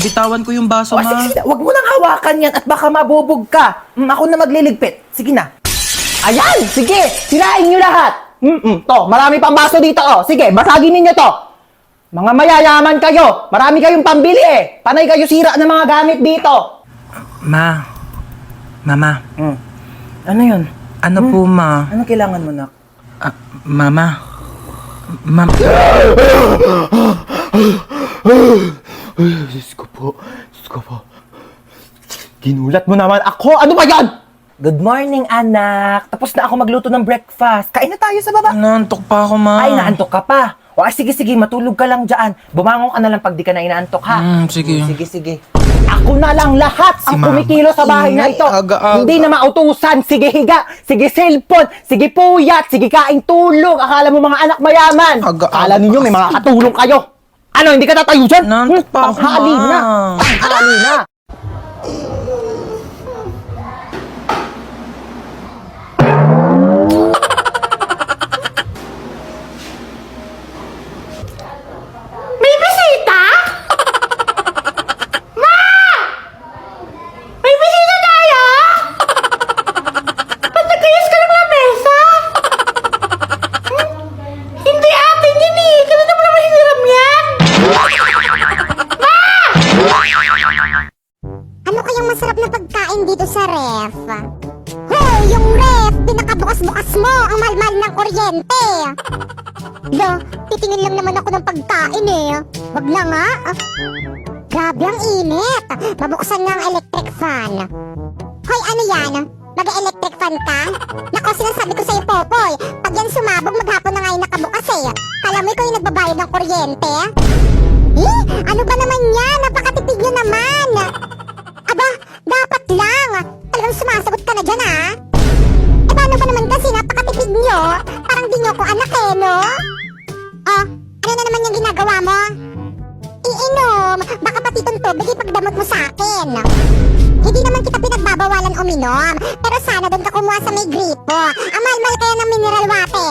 bitawan ko yung baso, O, ma. sige, sige, wag mo nang hawakan yan at baka mabubog ka. Mm, ako na magliligpit. Sige na. Ayan! Sige! Sirain nyo lahat! Mm-mm, to, marami pang baso dito, oh. Sige, basagin ninyo to. Mga mayayaman kayo. Marami kayong pambili eh. Panay kayo sira ng mga gamit dito. Ma. Mama. Mm. Ano yun? Ano po, ma? Ano kailangan mo, nak? Ah, mama. Mama. Diyos ko po. Diyos ko po. Ginulat mo naman ako. Ano ba yan? Good morning, anak. Tapos na ako magluto ng breakfast. Kain na tayo sa baba. Naantok pa ako, ma. Ay, naantok ka pa. O, ah, sige, sige, matulog ka lang dyan. Bumangon ka na lang pag di ka na inaantok, ha? Mm, sige. Sige, sige. Ako na lang lahat ang Mama. kumikilo sa bahay na ito. aga-aga. Hindi na mautusan. Sige, higa. Sige, cellphone. Sige, puyat. Sige, kain tulog. Akala mo mga anak mayaman. Aga-aga Akala ninyo may mga katulong kayo. Ano, hindi ka tatayo dyan? Naantok pa ako, Tanghali Ma. na. Tanghali na. Dito sa ref? Hoy, yung ref! Pinakabukas-bukas mo ang malmal ng kuryente! Lo, titingin lang naman ako ng pagkain eh. Wag na nga. Grabe ang init. Mabuksan na ang electric fan. Hoy, ano yan? Mag-electric fan ka? Nako, sinasabi ko sa'yo, Popoy. Pag yan sumabog, maghapon na nga yung nakabukas eh. Kala mo ikaw yung nagbabayad ng kuryente? Eh, ano ba naman yan? Napakatipid nyo naman. Dapat lang. Talagang sumasagot ka na dyan, ah. Eh, paano ba naman kasi napakatipid nyo? Parang di nyo ko anak eh, no? Oh, ano na naman yung ginagawa mo? Iinom. Baka pati itong tubig ipagdamot mo sa akin. Hindi naman kita pinagbabawalan uminom. Pero sana doon ka kumuha sa may gripo. Ang mahal-mahal kaya ng mineral water.